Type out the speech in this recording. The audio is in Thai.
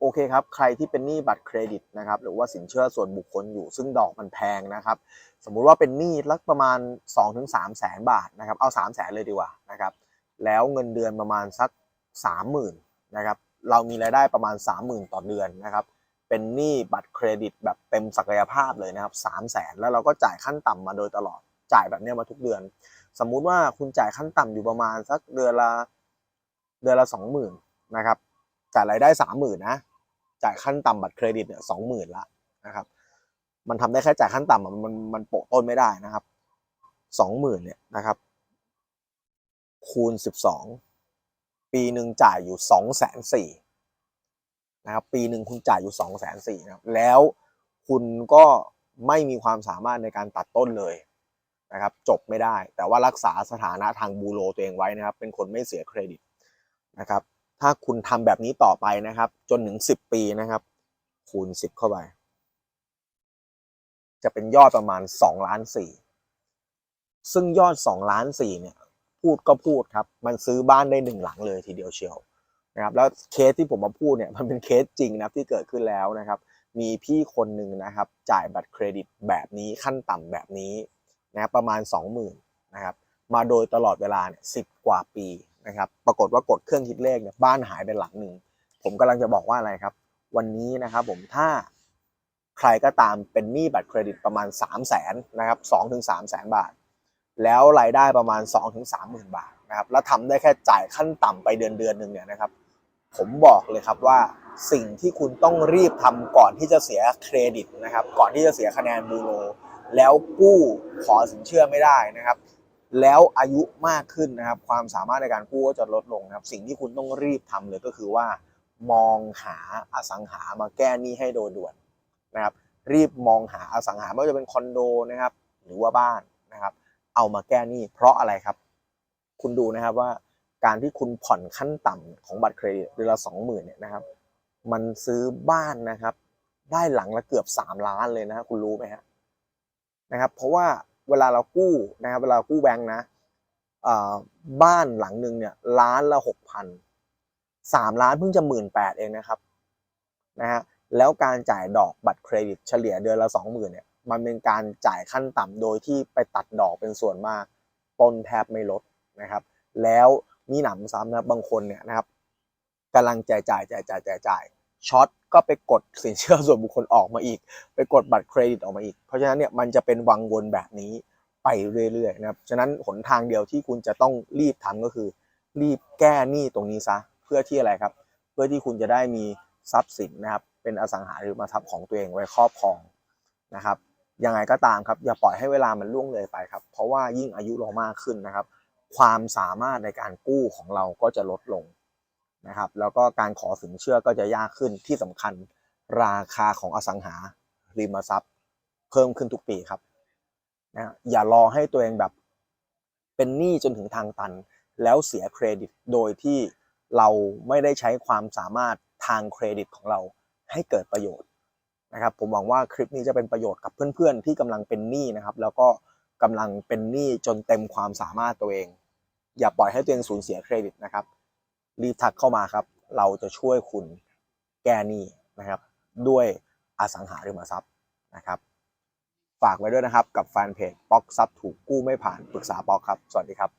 โอเคครับ ใครที่เป็นหนี้บัตรเครดิตนะครับ หรือว่าสินเชื่อส่วนบุคคลอยู่ ซึ่งดอกมันแพงนะครับ สมมุติว่าเป็นหนี้ลักประมาณ 2-3แสนบาทนะครับ เอา3แสนเลยดีกว่านะครับ แล้วเงินเดือนประมาณสัก 30,000นะครับ เรามีรายได้ประมาณ 30,000 ต่อเดือนนะครับ เป็นหนี้บัตรเครดิตแบบเต็มศักยภาพเลยนะครับ3แสนแล้วเราก็จ่ายขั้นต่ำมาโดยตลอด จ่ายแบบเนี้ยมาทุกเดือน สมมุติว่าคุณจ่ายขั้นต่ำอยู่ประมาณสักเดือนละเดือนละสองหมื่นนะครับ จ่ายรายได้สามหมื่นนะ จ่ายขั้นต่ำบัตรเครดิตเนี่ยสองหมื่นละนะครับ มันทำได้แค่จ่ายขั้นต่ำอะมันมันโปะต้นไม่ได้นะครับสองหมื่นเนี่ยนะครับ คูณสิบสองปีหนึ่งจ่ายอยู่สองแสนสี่นะครับ ปีหนึ่งคุณจ่ายอยู่สองแสนสี่นะครับ แล้วคุณก็ไม่มีความสามารถในการตัดต้นเลยนะครับ จบไม่ได้ แต่ว่ารักษาสถานะทางบูโรตัวเองไว้นะครับ เป็นคนไม่เสียเครดิตนะครับ ถ้าคุณทำแบบนี้ต่อไปนะครับ จนถึงสิบปีนะครับ คูณสิบเข้าไป จะเป็นยอดประมาณสองล้านสี่ซึ่งยอดสองล้านสี่เนี่ย พูดก็พูดครับ มันซื้อบ้านได้หนึ่งหลังเลยทีเดียวเชียวนะครับ แล้วเคสที่ผมมาพูดเนี่ยมันเป็นเคสจริงนะที่เกิดขึ้นแล้วนะครับ มีพี่คนหนึ่งนะครับ จ่ายบัตรเครดิตแบบนี้ขั้นต่ำแบบนี้นะครับประมาณ20,000นะครับ มาโดยตลอดเวลาเนี่ยสิกว่าปี นะครับ ปรากฏว่ากดเครื่องคิดเลขเนี่ยบ้านหายไปหลังหนึ่ง ผมกำลังจะบอกว่าอะไรครับ วันนี้นะครับผมถ้าใครก็ตามเป็นหนี้บัตรเครดิตประมาณ 3 0 0แสนนะครับ2ถึง3แสนบาท แล้วรายได้ประมาณ2ถึง3หมื่นบาทนะครับ แล้วทำได้แค่จ่ายขั้นต่ำไปเดือนเดือนหนึ่งเนี่ยนะครับ ผมบอกเลยครับว่าสิ่งที่คุณต้องรีบทำก่อนที่จะเสียเครดิตนะครับ ก่อนที่จะเสียคะแนนบูโรแล้วกู้ขอสินเชื่อไม่ได้นะครับ แล้วอายุมากขึ้นนะครับ ความสามารถในการกู้ก็จะลดลงนะครับ สิ่งที่คุณต้องรีบทำเลยก็คือว่า มองหาอสังหามาแก้หนี้ให้โดยด่วนนะครับ รีบมองหาอสังหาไม่ว่าจะเป็นคอนโดนะครับ หรือว่าบ้านนะครับ เอามาแก้หนี้เพราะอะไรครับ คุณดูนะครับว่าการที่คุณผ่อนขั้นต่ำของบัตรเครดิตเดือนละสองหมื่นเนี่ยนะครับ มันซื้อบ้านนะครับ ได้หลังละเกือบสามล้านเลยนะคุณรู้ไหมฮะนะครับ เพราะว่า เวลาเรากู้นะครับเวลากู้แบงค์นะบ้านหลังหนึ่งเนี่ยล้านละหกพันสามล้านเพิ่งจะหมื่นแปดเองนะครับนะฮะแล้วการจ่ายดอกบัตรเครดิตเฉลี่ยเดือนละสองหมื่นเนี่ยมันเป็นการจ่ายขั้นต่ำโดยที่ไปตัดดอกเป็นส่วนมากต้นแทบไม่ลดนะครับ แล้วมีหนำซ้ำนะบางคนเนี่ยนะครับกำลังจ่ายจ่ายจ่ายจ่ายจ่ายจ่าย ช็อตก็ไปกดสินเชื่อส่วนบุคคลออกมาอีก ไปกดบัตรเครดิตออกมาอีก เพราะฉะนั้นเนี่ยมันจะเป็นวังวนแบบนี้ไปเรื่อยๆนะครับฉะนั้นหนทางเดียวที่คุณจะต้องรีบทำก็คือ รีบแก้หนี้ตรงนี้ซะเพื่อที่อะไรครับ เพื่อที่คุณจะได้มีทรัพย์สินนะครับ เป็นอสังหาริมทรัพย์ของตัวเองไว้ครอบครองนะครับยังไงก็ตามครับอย่าปล่อยให้เวลามันล่วงเลยไปครับ เพราะว่ายิ่งอายุเรามากขึ้นนะครับ ความสามารถในการกู้ของเราก็จะลดลง นะครับ แล้วก็การขอสินเชื่อก็จะยากขึ้นที่สำคัญราคาของอสังหาริมทรัพย์ เพิ่มขึ้นทุกปีครับนะอย่ารอให้ตัวเองแบบเป็นหนี้จนถึงทางตัน แล้วเสียเครดิตโดยที่เราไม่ได้ใช้ความสามารถทางเครดิตของเราให้เกิดประโยชน์นะครับ ผมหวังว่าคลิปนี้จะเป็นประโยชน์กับเพื่อนๆ ที่กำลังเป็นหนี้นะครับ แล้วก็กำลังเป็นหนี้จนเต็มความสามารถตัวเอง อย่าปล่อยให้ตัวเองสูญเสียเครดิตนะครับ รีบทักเข้ามาครับ เราจะช่วยคุณแก้หนี้นะครับ ด้วยอสังหาริมทรัพย์นะครับ ฝากไว้ด้วยนะครับกับแฟนเพจป๊อกซับถูกกู้ไม่ผ่านปรึกษาป๊อกครับ สวัสดีครับ